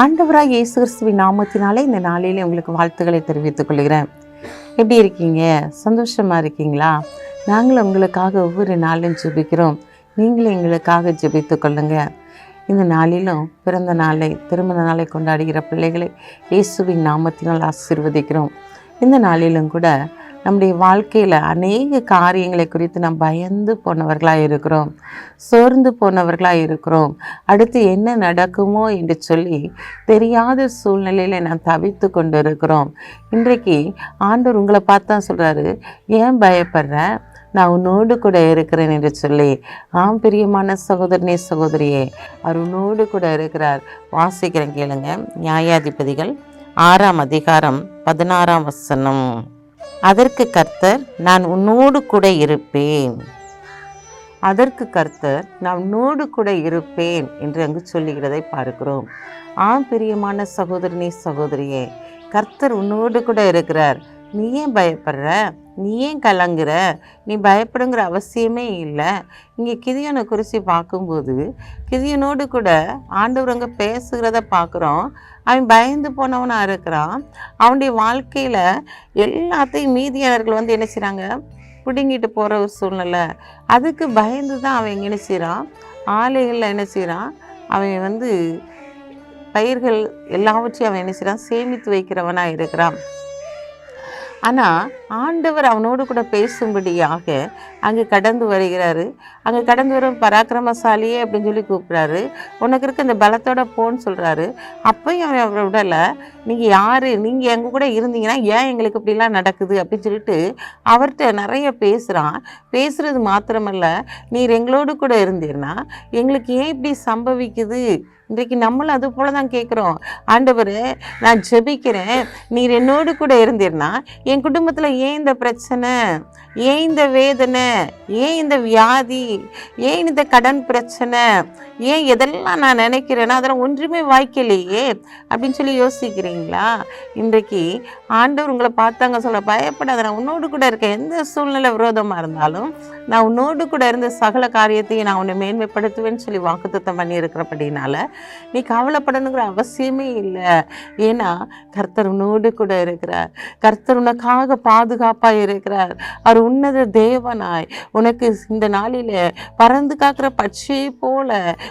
ஆண்டவராக இயேசு கிறிஸ்துவின் நாமத்தினாலே இந்த நாளிலே உங்களுக்கு வாழ்த்துக்களை தெரிவித்துக் கொள்கிறேன். எப்படி இருக்கீங்க? சந்தோஷமா இருக்கீங்களா? நாங்களும் உங்களுக்காக ஒவ்வொரு நாளும் ஜெபிக்கிறோம். நீங்களும் எங்களுக்காக ஜெபித்து கொள்ளுங்க. இந்த நாளிலும் பிறந்த நாளை திருமண நாளை கொண்டாடுகிற பிள்ளைகளை இயேசுவின் நாமத்தினால் ஆசீர்வதிக்கிறோம். இந்த நாளிலும் கூட நம்முடைய வாழ்க்கையில் அநேக காரியங்களை குறித்து நாம் பயந்து போனவர்களாக இருக்கிறோம் சோர்ந்து போனவர்களாக இருக்கிறோம். அடுத்து என்ன நடக்குமோ என்று சொல்லி தெரியாத சூழ்நிலையில் நாம் தவித்து கொண்டு இருக்கிறோம் இன்றைக்கு ஆண்டவர் உங்களை பார்த்தா சொல்கிறாரு ஏன் பயப்படுற? நான் உன்னோடு கூட இருக்கிறேன் என்று சொல்லி ஆம் பிரியமான சகோதரனே சகோதரியே அவர் உன்னோடு கூட இருக்கிறார். வாசிக்கிறேன் கேளுங்க நியாயாதிபதிகள் ஆறாம் அதிகாரம் பதினாறாம் வசனம். அதற்கு கர்த்தர் நான் உன்னோடு கூட இருப்பேன். அதற்கு கர்த்தர் நான் உன்னோடு கூட இருப்பேன் என்று அங்கு சொல்லுகிறதை பார்க்கிறோம். ஆம் பிரியமான சகோதரனே சகோதரியே கர்த்தர் உன்னோடு கூட இருக்கிறார். நீ ஏன் பயப்படுற? நீ ஏன் கலங்குற? நீ பயப்படுங்கிற அவசியமே இல்லை. இங்கே கிதியனை குறித்து பார்க்கும்போது கிதியனோடு கூட ஆண்டவரங்க பேசுகிறத பார்க்குறோம் அவன் பயந்து போனவனாக இருக்கிறான். அவனுடைய வாழ்க்கையில் எல்லாத்தையும் மீதியானர்கள் வந்து என்ன செய்கிறாங்க பிடுங்கிட்டு போகிற ஒரு சூழ்நிலை. அதுக்கு பயந்து தான் அவன் என்ன செய்கிறான் ஆலைகளில் என்ன செய்கிறான் அவன் வந்து பயிர்கள் எல்லாவற்றையும் அவன் என்ன செய்கிறான் சேமித்து வைக்கிறவனாக இருக்கிறான். ஆனால் ஆண்டவர் அவனோடு கூட பேசும்படியாக அங்கே கடந்து வருகிறாரு. அங்கே கடந்து வரும் பராக்கிரமசாலியே அப்படின்னு சொல்லி கூப்பிட்றாரு. உனக்கு இருக்க இந்த பலத்தோட போன்னு சொல்கிறாரு அப்பயும் அவன் அவரை விடலை. நீங்கள் யார்? நீங்கள் எங்கள் கூட இருந்தீங்கன்னா ஏன் எங்களுக்கு இப்படிலாம் நடக்குது? அப்படின்னு சொல்லிட்டு அவர்கிட்ட நிறைய பேசுகிறான் பேசுகிறது மாத்திரமல்ல நீர் எங்களோடு கூட இருந்தீர்னா எங்களுக்கு ஏன் இப்படி சம்பவிக்குது? இன்றைக்கு நம்மளும் அது போல தான் கேட்குறோம் ஆண்டவர் நான் ஜெபிக்கிறேன். நீர் என்னோடு கூட இருந்தீர்னா என் குடும்பத்தில் ஏன் இந்த பிரச்சனை? ஏன் இந்த வேதனை? ஏன் இந்த வியாதி? ஏன் இந்த கடன் பிரச்சனை? ஏன் எதெல்லாம் நான் நினைக்கிறேன்னா அதெல்லாம் ஒன்றுமே வாய்க்கலையே அப்படின்னு சொல்லி யோசிக்கிறேன். இல்லைங்களா? இன்றைக்கு ஆண்டவர் உங்களை பார்த்தாங்க சொல்ல பயப்படாத நான் உன்னோடு கூட இருக்கேன் எந்த சூழ்நிலை விரோதமாக இருந்தாலும் நான் உன்னோடு கூட இருந்த சகல காரியத்தையும் நான் உன்னை மேன்மைப்படுத்துவேன்னு சொல்லி வாக்குத்தத்தம் பண்ணியிருக்கிறபடினால நீ கவலைப்படணுங்கிற அவசியமே இல்லை. ஏன்னா கர்த்தர் உன்னோடு கூட இருக்கிறார். கர்த்தர் உனக்காக பாதுகாப்பாக இருக்கிறார். அவர் உன்னத தேவனாய். உனக்கு இந்த நாளில் பறந்து காக்கிற பட்சியை போல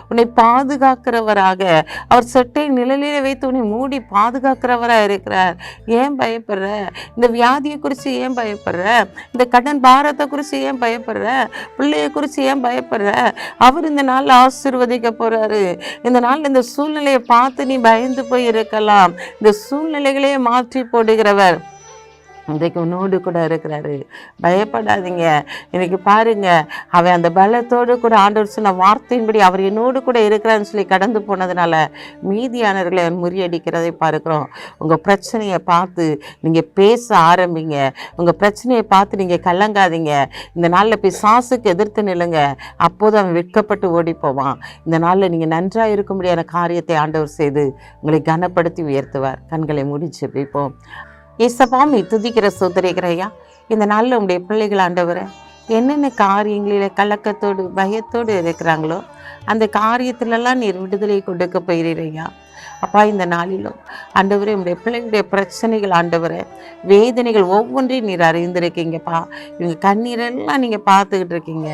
உன்னை பாதுகாக்கிறவராக. அவர் சொட்டை நிழலிலே வைத்து உன்னை மூடி பாதுகாக்கிறவராக இருக்கிறார். ஏன் பயப்படுற? இந்த வியாதியை குறித்து ஏன் பயப்படுற? இந்த கடன் பாரத்தை குறித்து ஏன் பயப்படுற? பிள்ளைய குறித்து ஏன் பயப்படுற? அவர் இந்த நாளில் ஆசிர்வதிக்க போறாரு. இந்த நாள் இந்த சூழ்நிலையை பார்த்து நீ பயந்து போய் இருக்கலாம். இந்த சூழ்நிலைகளையே மாற்றி போடுகிறவர். இன்றைக்கு உன்னோடு கூட இருக்கிறாரு. பயப்படாதீங்க. இன்றைக்கி பாருங்கள் அவன் அந்த பலத்தோடு கூட ஆண்டவர் சொன்ன வார்த்தையின்படி அவர் என்னோடு கூட இருக்கிறான்னு சொல்லி கடந்து போனதுனால மீதியானவர்களை அவன் முறியடிக்கிறதை பார்க்குறோம். உங்கள் பிரச்சனையை பார்த்து நீங்கள் பேச ஆரம்பிங்க. உங்கள் பிரச்சனையை பார்த்து நீங்கள் கலங்காதீங்க. இந்த நாளில் போய் சாசுக்கு எதிர்த்து நில்லுங்க. அப்போது அவன் வெட்கப்பட்டு ஓடி போவான். இந்த நாளில் நீங்கள் நன்றாக இருக்கும்படியான காரியத்தை ஆண்டவர் செய்து உங்களை கனப்படுத்தி உயர்த்துவார். கண்களை முடிச்சு பிடிப்போம் ஏசப்பாமி துதிக்கிற சுதரிகிறையா இந்த நாளில் உங்களுடைய பிள்ளைகள் ஆண்டவரை என்னென்ன காரியங்களில் கலக்கத்தோடு பயத்தோடு இருக்கிறாங்களோ அந்த காரியத்திலெல்லாம் நீர் விடுதலை கொடுக்க போயிடுறையா அப்பா இந்த நாளிலும் ஆண்டவரே உங்களுடைய பிள்ளைங்களுடைய பிரச்சனைகள் ஆண்டவரே வேதனைகள் ஒவ்வொன்றையும் நீர் அறிந்திருக்கீங்கப்பா. இவங்க கண்ணீரெல்லாம் நீங்கள் பார்த்துக்கிட்டு இருக்கீங்க.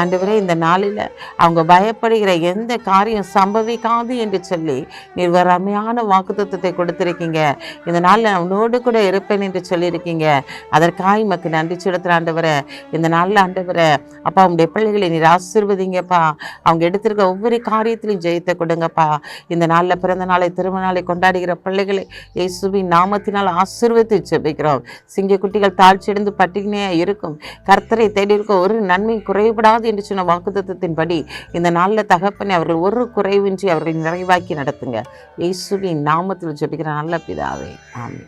ஆண்டவரே இந்த நாளில் அவங்க பயப்படுகிற எந்த காரியம் சம்பவிக்காது என்று சொல்லி நீர் ஒரு அருமையான வாக்குத்தத்தத்தை கொடுத்துருக்கீங்க. இந்த நாளில் நான் உன்னோடு கூட இருப்பேன் என்று சொல்லியிருக்கீங்க. அதற்காக மக்கள் நன்றி செலுத்துகிற ஆண்டவரை. இந்த நாளில் ஆண்டவரை அப்பா உங்களுடைய பிள்ளைகளை நீர் ஆசீர்வதிங்கப்பா. அவங்க எடுத்திருக்க ஒவ்வொரு காரியத்திலையும் ஜெயித்த கொடுங்கப்பா. இந்த நாளில் பிறந்த நாளை திருமணாலை கொண்டாடுகிற பிள்ளைகளை இயேசுவின் நாமத்தினால் ஆசீர்வதித்து ஜெபிக்கிறோம். சிங்க குட்டிகள் தாழ்ச்சியடைந்து பட்டினியாக இருக்கும். கர்த்தரை தேடியிருக்க ஒரு நன்மை குறைபடாது என்று சொன்ன வாக்குத்தத்தின்படி இந்த நாளில் தகப்பனை அவர்கள் ஒரு குறைவின்றி அவர்களை நிறைவாக்கி நடத்துங்க. இயேசுவின் நாமத்தில் ஜெபிக்கிற நல்ல பிதாவே. ஆமாம்